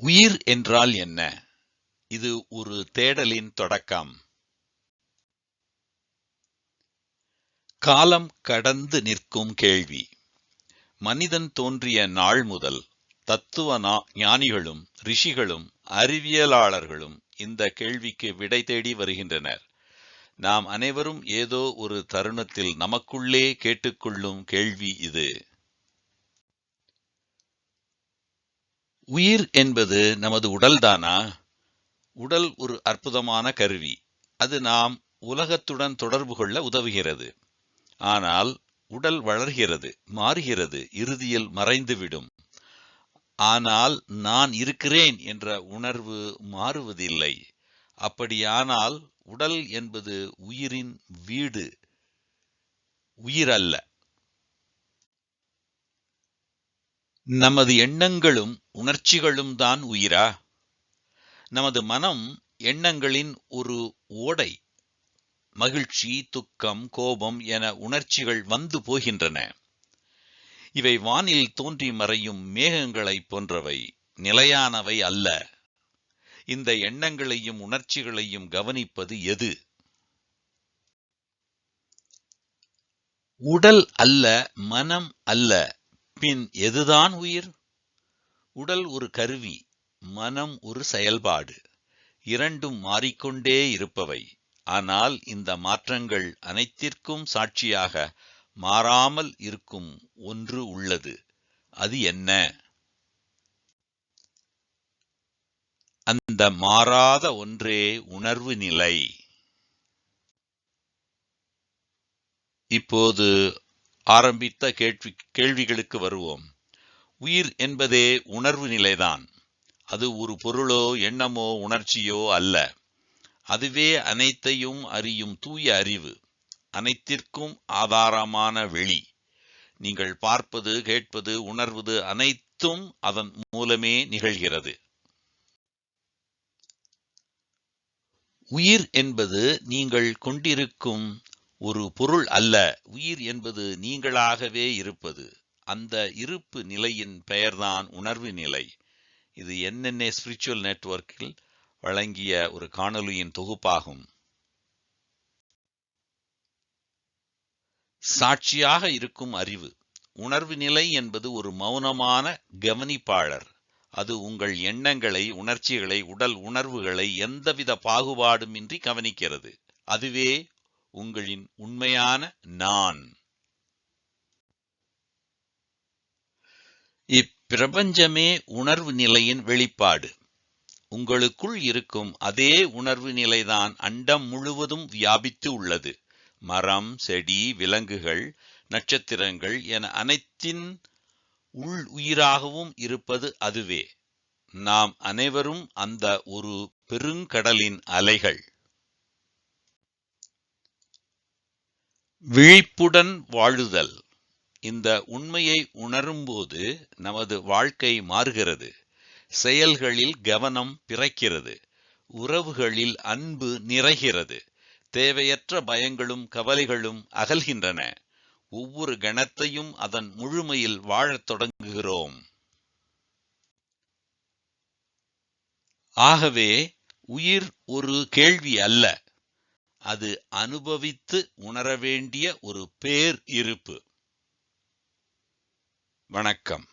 உயிர் என்றால் என்ன? இது ஒரு தேடலின் தொடக்கம். காலம் கடந்து நிற்கும் கேள்வி. மனிதன் தோன்றிய நாள் முதல் தத்துவ ஞானிகளும் ரிஷிகளும் அறிவியலாளர்களும் இந்த கேள்விக்கு விடை தேடி வருகின்றனர். நாம் அனைவரும் ஏதோ ஒரு தருணத்தில் நமக்குள்ளே கேட்டுக்கொள்ளும் கேள்வி இது. உயிர் என்பது நமது உடல்தானா? உடல் ஒரு அற்புதமான கருவி. அது நாம் உலகத்துடன் தொடர்பு கொள்ள உதவுகிறது. ஆனால் உடல் வளர்கிறது மாறுகிறது இறுதியில் மறைந்துவிடும். ஆனால் நான் இருக்கிறேன் என்ற உணர்வு மாறுவதில்லை. அப்படியானால் உடல் என்பது உயிரின் வீடு உயிர் அல்ல. நமது எண்ணங்களும் உணர்ச்சிகளும் தான் உயிரா? நமது மனம் எண்ணங்களின் ஒரு ஓடை. மகிழ்ச்சி துக்கம் கோபம் என உணர்ச்சிகள் வந்து போகின்றன. இவை வானில் தோன்றி மறையும் மேகங்களைப் போன்றவை நிலையானவை அல்ல. இந்த எண்ணங்களையும் உணர்ச்சிகளையும் கவனிப்பது எது? உடல் அல்ல மனம் அல்ல. பின் எதுதான் உயிர்? உடல் ஒரு கருவி மனம் ஒரு செயல்பாடு. இரண்டும் மாறிக்கொண்டே இருப்பவை. ஆனால் இந்த மாற்றங்கள் அனைத்திற்கும் சாட்சியாக மாறாமல் இருக்கும் ஒன்று உள்ளது. அது என்ன? அந்த மாறாத ஒன்றே உணர்வு நிலை. இப்போது ஆரம்பித்த கேள்வி கேள்விகளுக்கு வருவோம். உயிர் என்பதே உணர்வு நிலைதான். அது ஒரு பொருளோ எண்ணமோ உணர்ச்சியோ அல்ல. அதுவே அனைத்தையும் அறியும் தூய அறிவு. அனைத்திற்கும் ஆதாரமான வெளி. நீங்கள் பார்ப்பது கேட்பது உணர்வது அனைத்தும் அதன் மூலமே நிகழ்கிறது. உயிர் என்பது நீங்கள் கொண்டிருக்கும் ஒரு பொருள் அல்ல. உயிர் என்பது நீங்களாகவே இருப்பது. அந்த இருப்பு நிலையின் பெயர்தான் உணர்வு நிலை. இது என்னென்ன ஸ்பிரிச்சுவல் நெட்வொர்க்கில் வழங்கிய ஒரு காணொளியின் தொகுப்பாகும். சாட்சியாக இருக்கும் அறிவு. உணர்வு நிலை என்பது ஒரு மௌனமான கவனிப்பாளர். அது உங்கள் எண்ணங்களை உணர்ச்சிகளை உடல் உணர்வுகளை எந்தவித பாகுபாடுமின்றி கவனிக்கிறது. அதுவே உங்களின் உண்மையான நான். இப்பிரபஞ்சமே உணர்வு நிலையின் வெளிப்பாடு. உங்களுக்குள் இருக்கும் அதே உணர்வு நிலைதான் அண்டம் முழுவதும் வியாபித்து உள்ளது. மரம் செடி விலங்குகள் நட்சத்திரங்கள் என அனைத்தின் உள் உயிராகவும் இருப்பது அதுவே. நாம் அனைவரும் அந்த ஒரு பெருங்கடலின் அலைகள். விழிப்புடன் வாழுதல். இந்த உண்மையை உணரும்போது நமது வாழ்க்கை மாறுகிறது. செயல்களில் கவனம் பிறக்கிறது. உறவுகளில் அன்பு நிறைகிறது. தேவையற்ற பயங்களும் கவலைகளும் அகல்கின்றன. ஒவ்வொரு கணத்தையும் அதன் முழுமையில் வாழத் தொடங்குகிறோம். ஆகவே உயிர் ஒரு கேள்வி அல்ல. அது அனுபவித்து உணர வேண்டிய ஒரு பேர் இருப்பு. வணக்கம்.